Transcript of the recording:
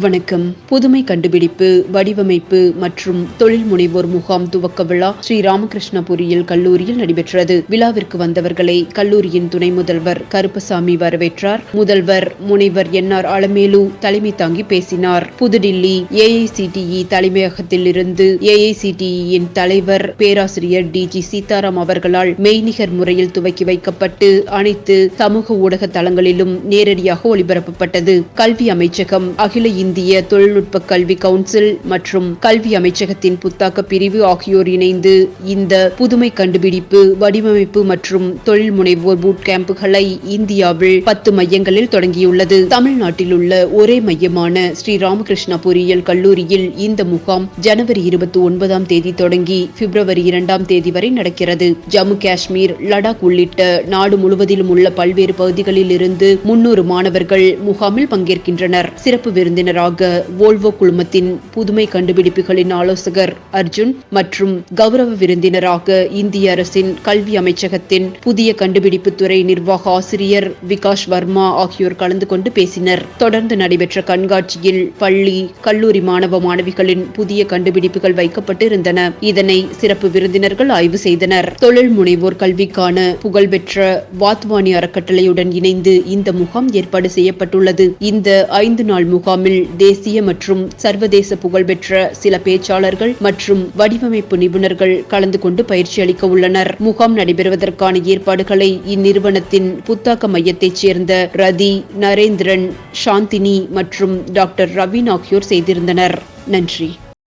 வணக்கம். புதுமை கண்டுபிடிப்பு வடிவமைப்பு மற்றும் தொழில் முனைவோர் முகாம் துவக்க விழா ஸ்ரீ ராமகிருஷ்ணபுரியில் கல்லூரியில் நடைபெற்றது. விழாவிற்கு வந்தவர்களை கல்லூரியின் துணை முதல்வர் கருப்பசாமி வரவேற்றார். முதல்வர் முனைவர் என் ஆர் அலமேலு தலைமை தாங்கி பேசினார். புதுடில்லி ஏஐசிடிஇ தலைமையகத்தில் இருந்து ஏஐசிடிஇயின் தலைவர் பேராசிரியர் டி ஜி சீதாராம் அவர்களால் மெய்நிகர் முறையில் துவக்கி வைக்கப்பட்டு அனைத்து சமூக ஊடக தளங்களிலும் நேரடியாக ஒளிபரப்பப்பட்டது. கல்வி அமைச்சகம் அகில இந்திய தொழில்நுட்ப கல்வி கவுன்சில் மற்றும் கல்வி அமைச்சகத்தின் புத்தாக்க பிரிவு ஆகியோர் இணைந்து இந்த புதுமை கண்டுபிடிப்பு வடிவமைப்பு மற்றும் தொழில் முனைவோர் பூட் கேம்புகளை இந்தியாவில் பத்து மையங்களில் தொடங்கியுள்ளது. தமிழ்நாட்டில் உள்ள ஒரே மையமான ஸ்ரீ ராமகிருஷ்ணா பொறியியல் கல்லூரியில் இந்த முகாம் ஜனவரி இருபத்தி ஒன்பதாம் தேதி தொடங்கி பிப்ரவரி இரண்டாம் தேதி வரை நடக்கிறது. ஜம்மு காஷ்மீர் லடாக் உள்ளிட்ட நாடு முழுவதிலும் உள்ள பல்வேறு பகுதிகளில் இருந்து முன்னூறு மாணவர்கள் முகாமில் பங்கேற்கின்றனர். சிறப்பு விருந்தினர் விருந்தினராக வோல்வோ குழுமத்தின் புதுமை கண்டுபிடிப்புகளின் ஆலோசகர் அர்ஜுன் மற்றும் கௌரவ விருந்தினராக இந்திய அரசின் கல்வி அமைச்சகத்தின் புதிய கண்டுபிடிப்பு துறை நிர்வாக ஆசிரியர் விகாஷ் வர்மா ஆகியோர் கலந்து கொண்டு பேசினர். தொடர்ந்து நடைபெற்ற கண்காட்சியில் பள்ளி கல்லூரி மாணவ மாணவிகளின் புதிய கண்டுபிடிப்புகள் வைக்கப்பட்டு இருந்தன இதனை சிறப்பு விருந்தினர்கள் ஆய்வு செய்தனர். தொழில் முனைவோர் கல்விக்கான புகழ்பெற்ற வாத்வானி அறக்கட்டளையுடன் இணைந்து இந்த முகாம் ஏற்பாடு செய்யப்பட்டுள்ளது. இந்த ஐந்து நாள் முகாமில் தேசிய மற்றும் சர்வதேச புகழ்பெற்ற சில பேச்சாளர்கள் மற்றும் வடிவமைப்பு நிபுணர்கள் கலந்து கொண்டு பயிற்சி அளிக்க உள்ளனர். முகாம் நடைபெறுவதற்கான ஏற்பாடுகளை இந்நிறுவனத்தின் புத்தாக்க மையத்தைச் சேர்ந்த ரதி நரேந்திரன் சாந்தினி மற்றும் டாக்டர் ரவீன் ஆகியோர் செய்திருந்தனர். நன்றி.